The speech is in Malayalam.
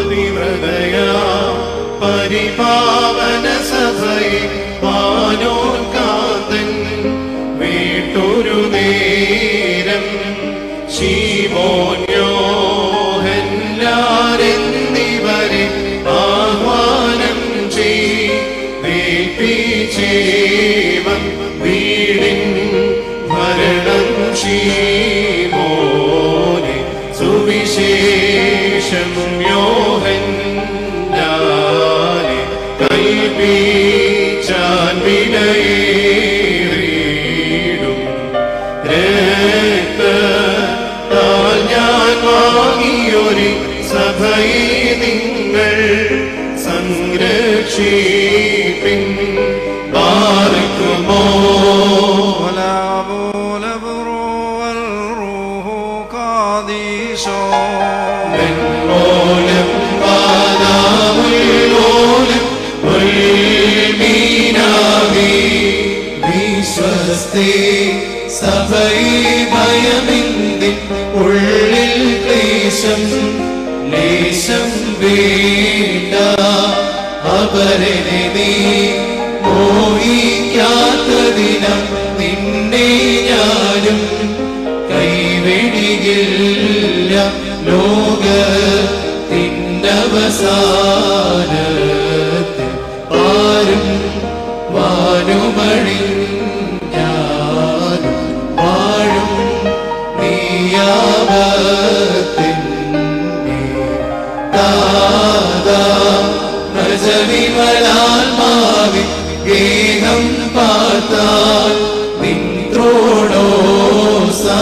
ഹൃദയ പരിപാവന സഭയെ പാനോർക്കാതൻ വീട്ടൊരു നേരം ശിവോന്യോഹല്ലാരെന്നിവരെ ആഹ്വാനം ചെയ്യിപ്പിച്ചേവം വീടിൻ ഭരണം ചെയ്യും ഏൽപ്പിച്ചാൻ വിലയേറിയിടും രക്ത ഞാൻ വാങ്ങിയൊരു സഭയെ നിങ്ങൾ സംരക്ഷിപ്പിൻ. പാർക്കുമോ ലാബോലോ കാതീശോ വിശ്വസ്തേ സഭയെ ഭയമിന്തി ഉള്ളിൽ ക്ലേശം ലേശം വേണ്ട. അവരനെ നീ മോഹിക്കാത്തതിനം നിന്നെ ഞാനും കൈവെടികില്ല ലോക തിന്നവസാനത്തിൽ പ്രജവിമലാത്മാവി ഗേഹം പാർത്താൽ നിന്ത്രോടോ സാ.